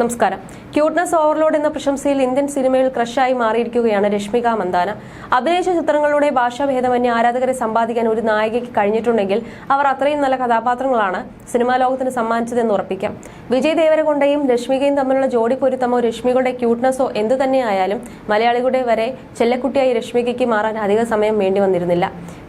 നമസ്കാരം. Cuteness overload എന്ന പ്രശംസയിൽ Indian സിനിമയിൽ ക്രഷായി മാറിയിരിക്കുകയാണ് രശ്മിക മന്ദാന. അഭിനയിച്ച ചിത്രങ്ങളുടെ ഭാഷാഭേദമന്യ ആരാധകരെ സമ്പാദിക്കാൻ ഒരു നായികയ്ക്ക് കഴിഞ്ഞിട്ടുണ്ടെങ്കിൽ അവർ അത്രയും നല്ല കഥാപാത്രങ്ങളാണ് സിനിമാ ലോകത്തിന് സമ്മാനിച്ചതെന്ന് ഉറപ്പിക്കാം. വിജയ് ദേവരകൊണ്ടയും രശ്മികയും തമ്മിലുള്ള ജോഡി പൊരുത്തമോ രശ്മികളുടെ ക്യൂട്ട്നെസ്സോ എന്തു തന്നെയായാലും മലയാളികളുടെ വരെ ചെല്ലക്കുട്ടിയായി രശ്മികയ്ക്ക് മാറാൻ അധിക സമയം വേണ്ടി വന്നിരുന്നില്ല.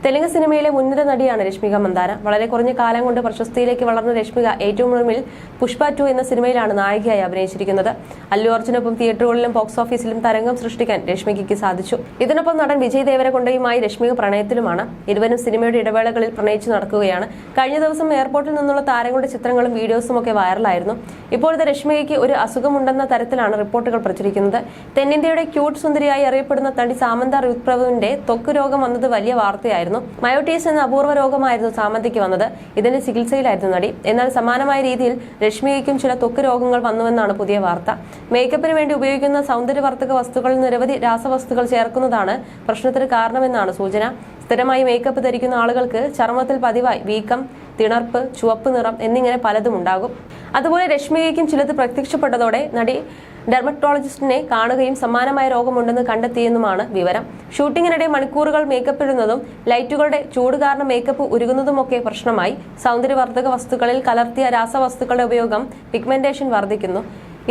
തെലുങ്ക് സിനിമയിലെ മുൻനിര നടിയാണ് രശ്മിക മന്ദാന വളരെ കുറഞ്ഞ കാലം കൊണ്ട് പ്രശസ്തിയിലേക്ക് വളർന്ന രശ്മിക ഏറ്റവും ഒടുവിൽ പുഷ്പ ടു എന്ന സിനിമയിലാണ് നായികയായി അഭിനയിച്ചിരിക്കുന്നത്. അല്ലു അർജുനൊപ്പം തിയേറ്ററുകളിലും ബോക്സ് ഓഫീസിലും തരംഗം സൃഷ്ടിക്കാൻ രശ്മികയ്ക്ക് സാധിച്ചു. ഇതിനൊപ്പം നടൻ വിജയ് ദേവരകൊണ്ടയുമായി രശ്മിക പ്രണയത്തിലുമാണ്. ഇരുവരും സിനിമയുടെ ഇടവേളകളിൽ പ്രണയിച്ചു നടക്കുകയാണ്. കഴിഞ്ഞ ദിവസം എയർപോർട്ടിൽ നിന്നുള്ള താരങ്ങളുടെ ചിത്രങ്ങളും വീഡിയോസും ഒക്കെ വൈറലായിരുന്നു. ഇപ്പോഴത്തെ രശ്മികയ്ക്ക് ഒരു അസുഖമുണ്ടെന്ന തരത്തിലാണ് റിപ്പോർട്ടുകൾ പ്രചരിക്കുന്നത്. തെന്നിന്ത്യയുടെ ക്യൂട്ട് സുന്ദരിയായി അറിയപ്പെടുന്ന തടി സാമന്ത ഋത്പ്രഭുവിന്റെ ത്വക്ക് രോഗം വന്നത് വലിയ വാർത്തയായിരുന്നു. മയോട്ടീസ് എന്ന അപൂർവ രോഗമായിരുന്നു സാമന്തിക്ക് വന്നത്. ഇതിന്റെ ചികിത്സയിലായിരുന്നു നടി. എന്നാൽ സമാനമായ രീതിയിൽ രശ്മികയ്ക്കും ചില ത്വക്ക് രോഗങ്ങൾ വന്നുവെന്നാണ് പുതിയ വാർത്ത. മേക്കപ്പിന് വേണ്ടി ഉപയോഗിക്കുന്ന സൗന്ദര്യവർദ്ധക വസ്തുക്കളിൽ നിരവധി രാസവസ്തുക്കൾ ചേർക്കുന്നതാണ് പ്രശ്നത്തിന് കാരണമെന്നാണ് സൂചന. സ്ഥിരമായി മേക്കപ്പ് ധരിക്കുന്ന ആളുകൾക്ക് ചർമ്മത്തിൽ പതിവായി വീക്കം തിണർപ്പ് ചുവപ്പ് നിറം എന്നിങ്ങനെ പലതും ഉണ്ടാകും. അതുപോലെ രശ്മികയ്ക്കും ചിലത് പ്രത്യക്ഷപ്പെട്ടതോടെ നടി ഡെർമറ്റോളജിസ്റ്റിനെ കാണുകയും സമാനമായ രോഗമുണ്ടെന്ന് കണ്ടെത്തിയെന്നുമാണ് വിവരം. ഷൂട്ടിങ്ങിനിടെ മണിക്കൂറുകൾ മേക്കപ്പ് ഇടുന്നതും ലൈറ്റുകളുടെ ചൂട് കാരണം മേക്കപ്പ് ഉരുകുന്നതുമൊക്കെ പ്രശ്നമായി. സൗന്ദര്യവർദ്ധക വസ്തുക്കളിൽ കലർത്തിയ രാസവസ്തുക്കളുടെ ഉപയോഗം പിഗ്മെന്റേഷൻ വർദ്ധിക്കുന്നു.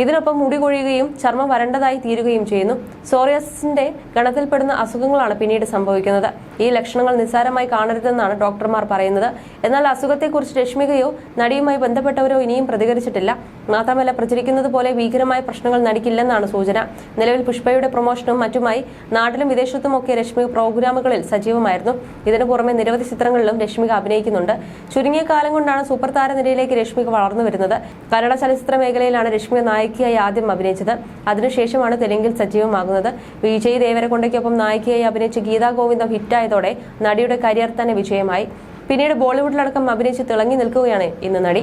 ഇതിനൊപ്പം മുടി കൊഴിയുകയും ചർമ്മം വരണ്ടതായി തീരുകയും ചെയ്യുന്നു. സോറിയസിന്റെ ഗണത്തിൽപ്പെടുന്ന അസുഖങ്ങളാണ് പിന്നീട് സംഭവിക്കുന്നത്. ഈ ലക്ഷണങ്ങൾ നിസ്സാരമായി കാണരുതെന്നാണ് ഡോക്ടർമാർ പറയുന്നത്. എന്നാൽ അസുഖത്തെക്കുറിച്ച് രശ്മികയോ നടിയുമായി ബന്ധപ്പെട്ടവരോ ഇനിയും പ്രതികരിച്ചിട്ടില്ല. മാത്രമല്ല പ്രചരിക്കുന്നത് പോലെ ഭീകരമായ പ്രശ്നങ്ങൾ നടിക്കില്ലെന്നാണ് സൂചന. നിലവിൽ പുഷ്പയുടെ പ്രൊമോഷനും മറ്റുമായി നാട്ടിലും വിദേശത്തുമൊക്കെ രശ്മി പ്രോഗ്രാമുകളിൽ സജീവമായിരുന്നു. ഇതിനു പുറമെ നിരവധി ചിത്രങ്ങളിലും രശ്മിക അഭിനയിക്കുന്നുണ്ട്. ചുരുങ്ങിയ കാലം കൊണ്ടാണ് സൂപ്പർ താരനിരയിലേക്ക് രശ്മിക വളർന്നു വരുന്നത്. കന്നഡ ചലച്ചിത്ര മേഖലയിലാണ് രശ്മിക നായികയായി ആദ്യം അഭിനയിച്ചത്. അതിനുശേഷമാണ് തെലുങ്കിൽ സജീവമാകുന്നത്. വിജയ് ദേവരകൊണ്ടയ്ക്കൊപ്പം നായികയായി അഭിനയിച്ച ഗീതാ ഗോവിന്ദം ഹിറ്റായതോടെ നടിയുടെ കരിയർ തന്നെ വിജയമായി. പിന്നീട് ബോളിവുഡിലടക്കം അഭിനയിച്ച് തിളങ്ങി നിൽക്കുകയാണ് ഇന്ന് നടി.